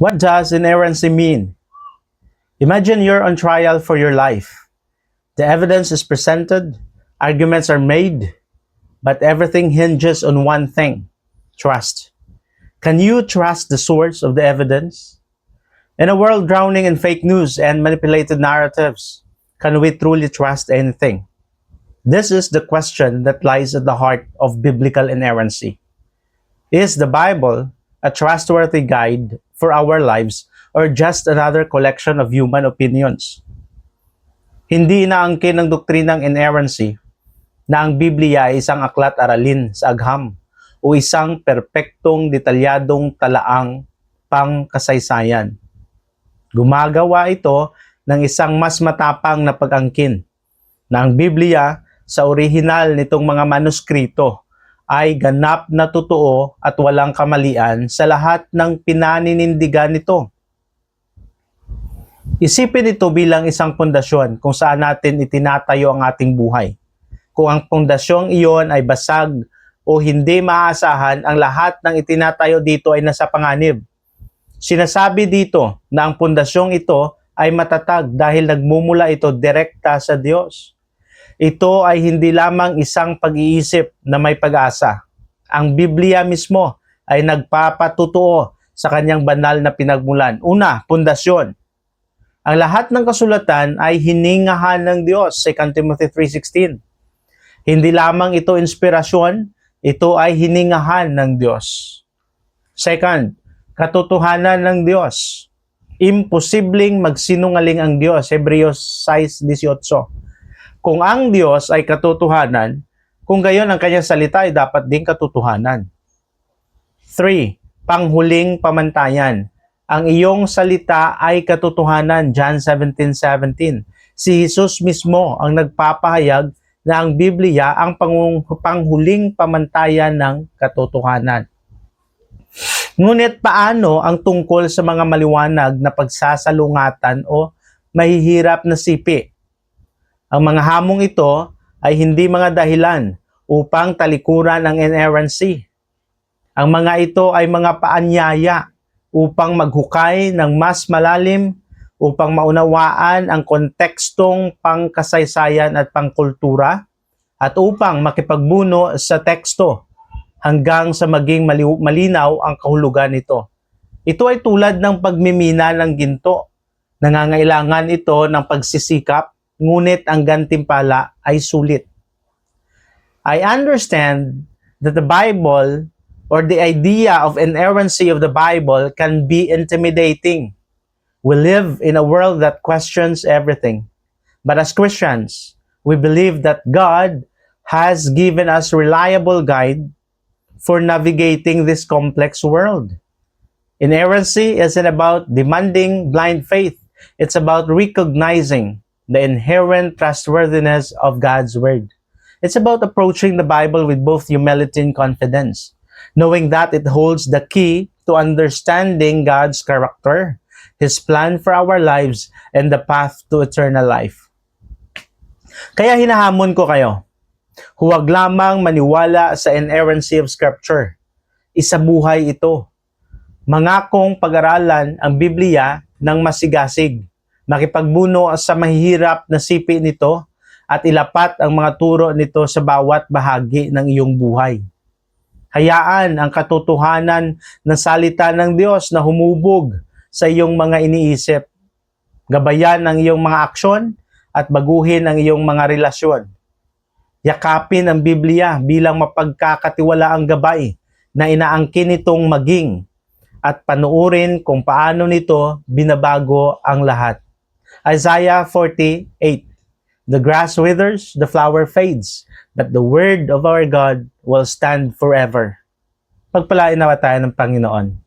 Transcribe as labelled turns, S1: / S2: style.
S1: What does inerrancy mean? Imagine you're on trial for your life. The evidence is presented, arguments are made, but everything hinges on one thing trust. Can you trust the source of the evidence? In a world drowning in fake news and manipulated narratives, can we truly trust anything? This is the question that lies at the heart of biblical inerrancy. Is the Bible a trustworthy guide for our lives or just another collection of human opinions? Hindi inaangkin ng doktrinang inerrancy na ang Biblia ay isang aklat aralin sa agham o isang perpektong detalyadong talaang pangkasaysayan. Gumagawa ito ng isang mas matapang na pag-angkin na ang Biblia sa orihinal nitong mga manuskrito ay ganap na totoo at walang kamalian sa lahat ng pinaninindigan nito. Isipin ito bilang isang pundasyon kung saan natin itinatayo ang ating buhay. Kung ang pundasyong iyon ay basag o hindi maaasahan, ang lahat ng itinatayo dito ay nasa panganib. Sinasabi dito na ang pundasyong ito ay matatag dahil nagmumula ito direkta sa Diyos. Ito ay hindi lamang isang pag-iisip na may pag-asa. Ang Biblia mismo ay nagpapatutuo sa kanyang banal na pinagmulan. Una, pundasyon. Ang lahat ng kasulatan ay hiningahan ng Diyos, 2 Timothy 3.16. Hindi lamang ito inspirasyon, ito ay hiningahan ng Diyos. Second, katotohanan ng Diyos. Imposibleng magsinungaling ang Diyos, Hebreos 6.18. Kung ang Diyos ay katotohanan, kung gayon ang kanyang salita ay dapat ding katotohanan. 3. Panghuling pamantayan. Ang iyong salita ay katotohanan, John 17.17. Si Jesus mismo ang nagpapahayag na ang Biblia ang panghuling pamantayan ng katotohanan. Ngunit paano ang tungkol sa mga maliwanag na pagsasalungatan o mahihirap na sipi? Ang mga hamong ito ay hindi mga dahilan upang talikuran ang inerrancy. Ang mga ito ay mga paanyaya upang maghukay ng mas malalim upang maunawaan ang kontekstong pangkasaysayan at pangkultura at upang makipagbuno sa teksto hanggang sa maging mali- malinaw ang kahulugan nito. Ito ay tulad ng pagmimina ng ginto. Nangangailangan ito ng pagsisikap, ngunit ang gantimpala ay sulit. I understand that the Bible or the idea of inerrancy of the Bible can be intimidating. We live in a world that questions everything. But as Christians, we believe that God has given us reliable guide for navigating this complex world. Inerrancy isn't about demanding blind faith. It's about recognizing the inherent trustworthiness of God's word. It's about approaching the Bible with both humility and confidence, knowing that it holds the key to understanding God's character, His plan for our lives, and the path to eternal life. Kaya hinahamon ko kayo, huwag lamang maniwala sa inerrancy of Scripture. Isabuhay ito. Mangakong pag-aralan ang Biblia ng masigasig, makipagbuno sa mahihirap na sipi nito, at ilapat ang mga turo nito sa bawat bahagi ng iyong buhay. Hayaan ang katotohanan ng salita ng Diyos na humubog sa iyong mga iniisip. Gabayan ang iyong mga aksyon at baguhin ang iyong mga relasyon. Yakapin ang Biblia bilang mapagkakatiwalaang gabay na inaangkin nitong maging at panuurin kung paano nito binabago ang lahat. Isaiah 48 The grass withers, the flower fades, but the word of our God will stand forever. Pagpalain nawa tayo ng Panginoon.